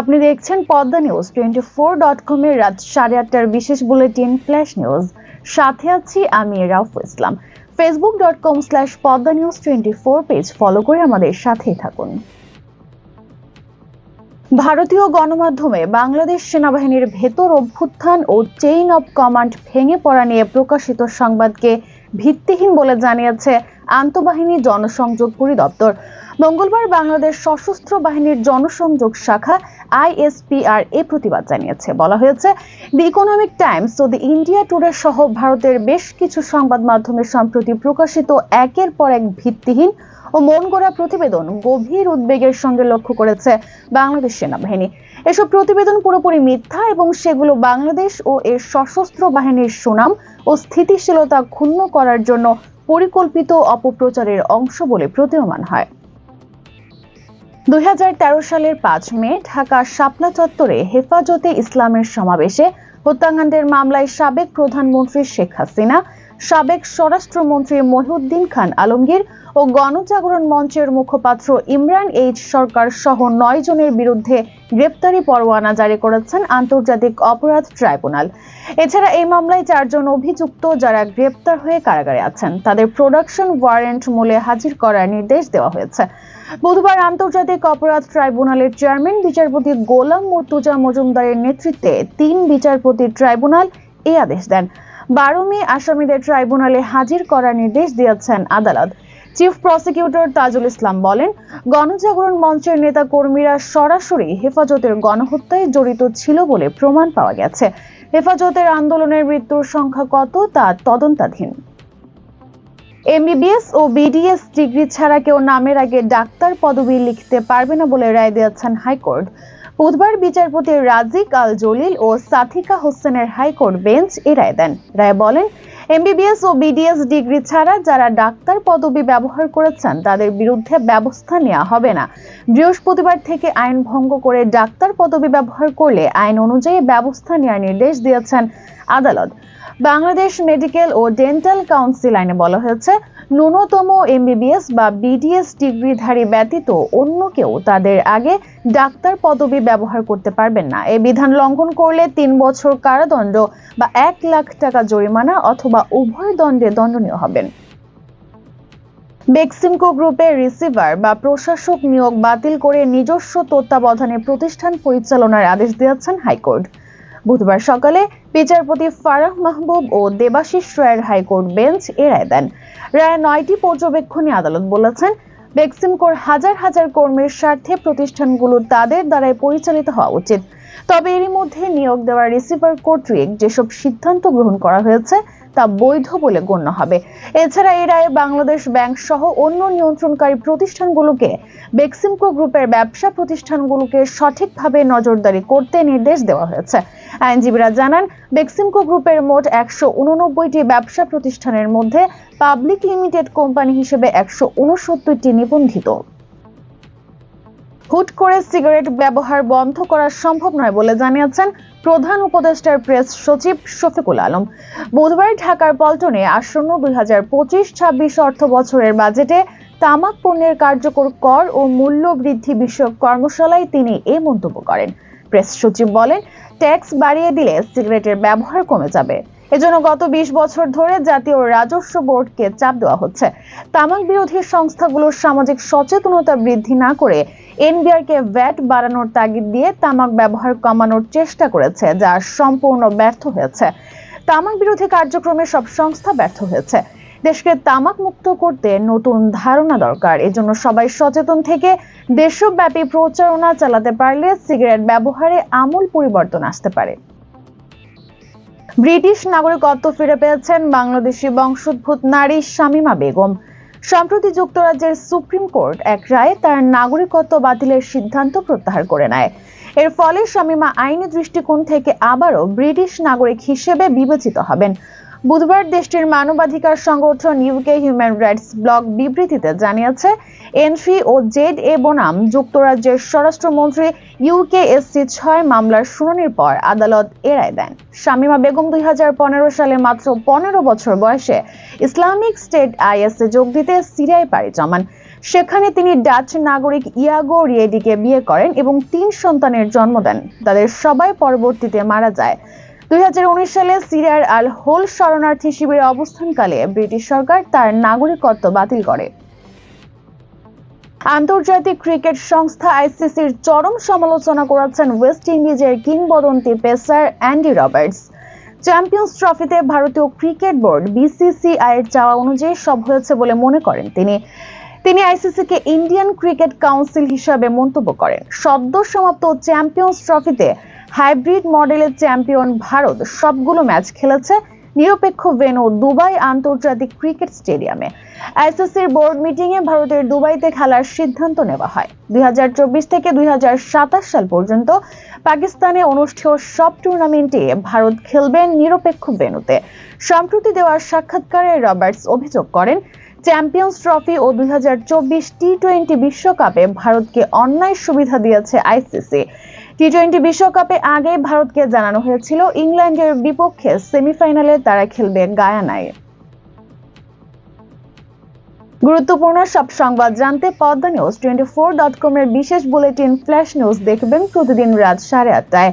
আপনি দেখছেন Padma news twenty four dot কমের রাত সাড়ে আটটার বিশেষ বুলেটিন ফ্ল্যাশ নিউজ। সাথে আছি আমি Rauf Islam. Facebook dot com slash Padma news twenty four page follow করে আমাদের সাথেই থাকুন। ভারতীয় গণমাধ্যমে বাংলাদেশ সেনাবাহিনীর ভেতর অভ্যুত্থান ও চেইন অব কমান্ড ভেঙে পড়া নিয়ে প্রকাশিত সংবাদকে ভিত্তিহীন বলে জানিয়েছে আন্তঃবাহিনী জনসংযোগ পরিদপ্তর। মঙ্গলবার বাংলাদেশ সশস্ত্র বাহিনীর জনসংযোগ শাখা আইএসপিআর এ প্রতিবাদ জানিয়েছে। বলা হয়েছে, দি ইকোনমিক টাইমস ও দি ইন্ডিয়া টুডে সহ ভারতের বেশ কিছু সংবাদ মাধ্যমে সম্প্রতি প্রকাশিত একের পর এক ভিত্তিহীন ও মন গড়া প্রতিবেদন গভীর উদ্বেগের সঙ্গে লক্ষ্য করেছে বাংলাদেশ সেনাবাহিনী। এসব প্রতিবেদন পুরোপুরি মিথ্যা এবং সেগুলো বাংলাদেশ ও এর সশস্ত্র বাহিনীর সুনাম ও স্থিতিশীলতা ক্ষুণ্ণ করার জন্য পরিকল্পিত অপপ্রচারের অংশ বলে প্রতীয়মান হয়। দুই হাজার তেরো সালের পাঁচ মে, ঢাকার শাপলা চত্বরে হেফাজতে ইসলামের সমাবেশে হত্যাকাণ্ডের মামলায় সাবেক প্রধানমন্ত্রী শেখ হাসিনা সাবেক স্বরাষ্ট্রমন্ত্রী মহিউদ্দিন খান আলমগীর ও গণজাগরণ মঞ্চের মুখপাত্র ইমরান এইচ সরকার সহ নয় জনের বিরুদ্ধে গ্রেপ্তারি পরোয়ানা জারি করেছেন আন্তর্জাতিক অপরাধ ট্রাইব্যুনাল। এছাড়া এই মামলায় চারজন অভিযুক্ত যারা গ্রেপ্তার হয়ে কারাগারে আছেন, তাদের প্রোডাকশন ওয়ারেন্ট মূলে হাজির করার নির্দেশ দেওয়া হয়েছে। বুধবার আন্তর্জাতিক অপরাধ ট্রাইব্যুনালের চেয়ারম্যান বিচারপতি গোলাম মর্তুজা মজুমদারের নেতৃত্বে তিন বিচারপতির ট্রাইব্যুনাল এই আদেশ দেন। বারো মে আসামিদের ট্রাইব্যুনালে হাজির করার নির্দেশ দিয়েছেন আদালত। চিফ প্রসিকিউটর তাজুল ইসলাম বলেন, গণজাগরণ মঞ্চের নেতা কর্মীরা সরাসরি হেফাজতের গণহত্যায় জড়িত ছিল বলে প্রমাণ পাওয়া গেছে। হেফাজতের আন্দোলনের মৃত্যুর সংখ্যা কত তা তদন্তাধীন। এমবিবিএস ও বিডিএস ডিগ্রি ছাড়া কেউ নামের আগে ডাক্তার পদবি লিখতে পারবে না বলে রায় দিয়েছেন হাইকোর্ট। বুধবার বিচারপতি রাজিক আল জলিল ও সাথিকা হোসেনের হাইকোর্ট বেঞ্চ এ রায় দেন। রায় বলেন, এমবিবিএস ও বিডিএস ডিগ্রি ছাড়া যারা ডাক্তার পদবি ব্যবহার করেছেন, তাদের বিরুদ্ধে ব্যবস্থা নেওয়া হবে না। বৃহস্পতিবার থেকে আইন ভঙ্গ করে ডাক্তার পদবি ব্যবহার করলে আইন অনুযায়ী ব্যবস্থা নেওয়ার নির্দেশ দিয়েছেন আদালত। বাংলাদেশ মেডিকেল ও ডেন্টাল কাউন্সিল আইনে বলা হয়েছে, ন্যূনতম এমবিবিএস বা বিডিএস ডিগ্রিধারী ব্যতীত অন্য কেউ তাদের আগে ডাক্তার পদবি ব্যবহার করতে পারবেন না। এই বিধান লঙ্ঘন করলে তিন বছর কারাদণ্ড বা এক লাখ টাকা জরিমানা অথবা উভয় দণ্ডে দণ্ডনীয় হবেন। বেক্সিমকো গ্রুপের রিসিভার বা প্রশাসক নিয়োগ বাতিল করে নিজস্ব তত্ত্বাবধানে প্রতিষ্ঠান পরিচালনার আদেশ দিয়েছেন হাইকোর্ট। বুধবার সকালে বিচারপতি ফারাহ মাহবুব ও দেবাশিস রায়ের হাইকোর্ট বেঞ্চ এ রায় দেন। রায় নয়টি পর্যবেক্ষণে আদালত বলেছেন বেক্সিমকোর হাজার হাজার কর্মীর স্বার্থে প্রতিষ্ঠানগুলো তাদের দ্বারাই পরিচালিত হওয়া উচিত। তবে এরই মধ্যে নিয়োগ দেওয়া রিসিভার কর্তৃক যেসব সিদ্ধান্ত গ্রহণ করা হয়েছে, তা বৈধ বলে গণ্য হবে। এছাড়া এই রায়ে বাংলাদেশ ব্যাংক সহ অন্য নিয়ন্ত্রণকারী প্রতিষ্ঠানগুলোকে বেক্সিমকো গ্রুপের ব্যবসা প্রতিষ্ঠানগুলোকে সঠিকভাবে নজরদারি করতে নির্দেশ দেওয়া হয়েছে। আইনজীবীরা জানান, বেক্সিমকো গ্রুপের মোট একশো উননব্বইটি ব্যবসা প্রতিষ্ঠানের মধ্যে পাবলিক লিমিটেড কোম্পানি হিসেবে একশো উনসত্তরটি নিবন্ধিত। হুট করে সিগারেট ব্যবহার বন্ধ করা সম্ভব নয় বলে জানিয়েছেন প্রধান উপদেষ্টার প্রেস সচিব শফিকুল আলম। বুধবার ঢাকার পল্টনে আসন্ন দুই হাজার পঁচিশ ছাব্বিশ অর্থ বছরের বাজেটে তামাক পণ্যের কার্যকর কর ও মূল্য বৃদ্ধি বিষয়ক কর্মশালায় তিনি এ মন্তব্য করেন। প্রেস সচিব বলেন, ট্যাক্স বাড়িয়ে দিলে সিগারেটের ব্যবহার কমে যাবে। এজন্য গত বিশ বছর ধরে জাতীয় রাজস্ব বোর্ডকে চাপ দেওয়া হচ্ছে। তামাক বিরোধী সংস্থাগুলোর সামাজিক সচেতনতা বৃদ্ধি না করে এনবিআরকে ভ্যাট বাড়ানোর তাগিদ দিয়ে তামাক ব্যবহার কমানোর চেষ্টা করেছে, যা সম্পূর্ণ ব্যর্থ হয়েছে। তামাক বিরোধী কার্যক্রমে সব সংস্থা ব্যর্থ হয়েছে। দেশকে তামাক মুক্ত করতে নতুন ধারণা দরকার। এজন্য সবাই সচেতন থেকে দেশব্যাপী প্রচারণা চালাতে পারলে সিগারেট ব্যবহারে আমূল পরিবর্তন আসতে পারে। ব্রিটিশ নাগরিকত্ব ফিরে পেয়েছেন বাংলাদেশি বংশোদ্ভূত নারী শামিমা বেগম। সম্প্রতি যুক্তরাজ্যের সুপ্রিম কোর্ট এক রায়ে তার নাগরিকত্ব বাতিলের সিদ্ধান্ত প্রত্যাহার করে নেয়। এর ফলে শামীমা আইনি দৃষ্টিকোণ থেকে আবারও ব্রিটিশ নাগরিক হিসেবে বিবেচিত হবেন। বুধবার দেশটির মানবাধিকার সংগঠন ইউকে হিউম্যান রাইটস ব্লক বিবৃতিতে জানিয়েছে এন্ট্রি ও জেড এ বনাম যুক্তরাজ্যের স্বরাষ্ট্রমন্ত্রী ইউকেএসসি ছয় মামলার শুনানির পর আদালত এ রায় দেন। শামীমা বেগম দুই হাজার পনেরো সালে মাত্র পনেরো বছর বয়সে ইসলামিক স্টেট আইএসে যোগ দিতে সিরিয়ায় পাড়ি জমান। সেখানে তিনি ডাচ নাগরিক ইয়াগো রিয়েডিকে বিয়ে করেন এবং তিন সন্তানের জন্ম দেন। তাদের সবাই পরবর্তীতে মারা যায়। দুই সালে সিরিয়ার আল হোল শরণার্থী শিবিরে অবস্থানকালে ব্রিটিশ সরকার তার নাগরিকত্ব বাতিল করে। আন্তর্জাতিক ক্রিকেট সংস্থা আইসিসির চরম সমালোচনা করেছেন ওয়েস্ট ইন্ডিজের কিংবদন্তি পেসার অ্যান্ডি রবার্টস। চ্যাম্পিয়ন্স ট্রফিতে ভারতীয় ক্রিকেট বোর্ড বিসিসিআই এর চাওয়া অনুযায়ী সব হয়েছে বলে মনে করেন তিনি। তিনি আইসিসিকে ইন্ডিয়ান ক্রিকেট কাউন্সিল হিসাবে মন্তব্য করেন। সদ্য সমাপ্ত চ্যাম্পিয়ন্স ট্রফিতে হাইব্রিড মডেলের চ্যাম্পিয়ন ভারত সবগুলো ম্যাচ খেলেছে। নিরপেক্ষ ভেনু দুবাই আন্তর্জাতিক ক্রিকেট স্টেডিয়ামে। আইসিসির বোর্ড মিটিং এ ভারতের দুবাইতে খেলার সিদ্ধান্ত নেওয়া হয়। দুই হাজার চব্বিশ থেকে দুই হাজার সাতাশ সাল পর্যন্ত পাকিস্তানে অনুষ্ঠেয় সব টুর্নামেন্টে ভারত খেলবেন নিরপেক্ষ ভেনুতে সম্প্রতি দেওয়া সাক্ষাৎকারে রবার্টস অভিযোগ করেন, চ্যাম্পিয়ন্স ট্রফি ও দুই হাজার চব্বিশ টি টোয়েন্টি বিশ্বকাপে ভারতকে অন্যায় সুবিধা দিয়েছে আইসিসি। টি টোয়েন্টি বিশ্বকাপে আগে ভারতকে জানানো হয়েছিল ইংল্যান্ডের বিপক্ষে সেমিফাইনালে তারা খেলবে গায়ানায়। গুরুত্বপূর্ণ সব সংবাদ জানতে Padma news twenty four dot com এর বিশেষ বুলেটিন ফ্ল্যাশ নিউজ দেখবেন প্রতিদিন রাত সাড়ে আটটায়।